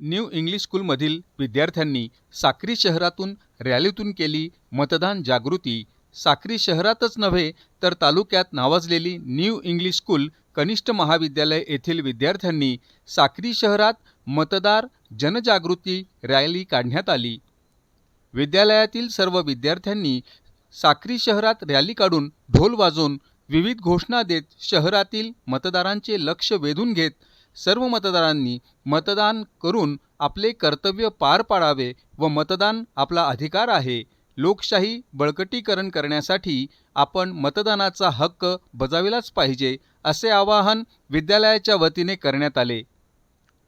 New English स्कूलमधील विद्यार्थ्यांनी साक्री शहरातून रॅलीतून केली मतदान जागृती. साक्री शहरातच नव्हे तर तालुक्यात नावाजलेली न्यू इंग्लिश स्कूल कनिष्ठ महाविद्यालय येथील विद्यार्थ्यांनी साक्री शहरात मतदार जनजागृती रॅली काढण्यात आली. विद्यालयातील सर्व विद्यार्थ्यांनी साक्री शहरात रॅली काढून ढोल वाजवून विविध घोषणा देत शहरातील मतदारांचे लक्ष वेधून घेत सर्व मतदारांनी मतदान करून आपले कर्तव्य पार पाडावे व मतदान आपला अधिकार आहे. लोकशाही बळकटीकरण करण्यासाठी आपण मतदानाचा हक्क बजाविलाच पाहिजे असे आवाहन विद्यालयाच्या वतीने करण्यात आले.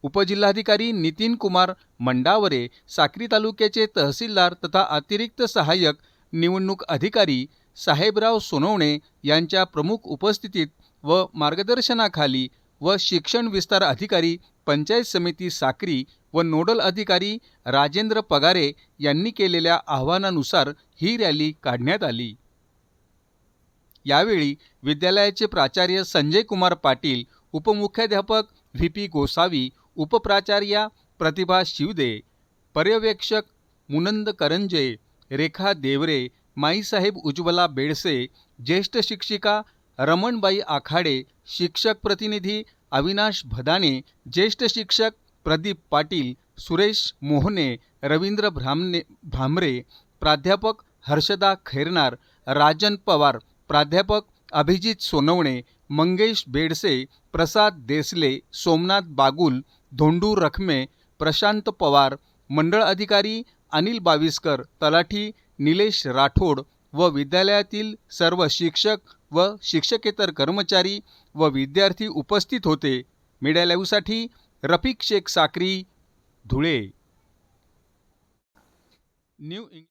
उपजिल्हाधिकारी नितीन कुमार मंडावरे साक्री तालुक्याचे तहसीलदार तथा अतिरिक्त सहाय्यक निवडणूक अधिकारी साहेबराव सोनवणे यांच्या प्रमुख उपस्थितीत व मार्गदर्शनाखाली व शिक्षण विस्तार अधिकारी पंचायत समिती साक्री व नोडल अधिकारी राजेंद्र पगारे यांनी केलेल्या आव्हानानुसार ही रॅली काढण्यात आली. यावेळी विद्यालयाचे प्राचार्य संजय कुमार पाटील उपमुख्याध्यापक व्ही पी गोसावी उपप्राचार्या प्रतिभा शिवदे पर्यवेक्षक मुनंद करंजे रेखा देवरे माईसाहेब उज्ज्वला बेडसे ज्येष्ठ शिक्षिका रमणबाई आखाडे शिक्षक प्रतिनिधी अविनाश भदाने ज्येष्ठ शिक्षक प्रदीप पाटील सुरेश मोहने रवींद्र भ्रामने भामरे प्राध्यापक हर्षदा खैरनार राजन पवार प्राध्यापक अभिजित सोनवणे मंगेश बेडसे प्रसाद देसले सोमनाथ बागुल धोंडू रखमे प्रशांत पवार मंडळ अधिकारी अनिल बाविस्कर तलाठी निलेश राठोड व विद्यालयातील सर्व शिक्षक व शिक्षकेतर कर्मचारी व विद्यार्थी उपस्थित होते. मीडिया लाईव्हसाठी रफिक शेख साक्री धुळे. न्यू इंग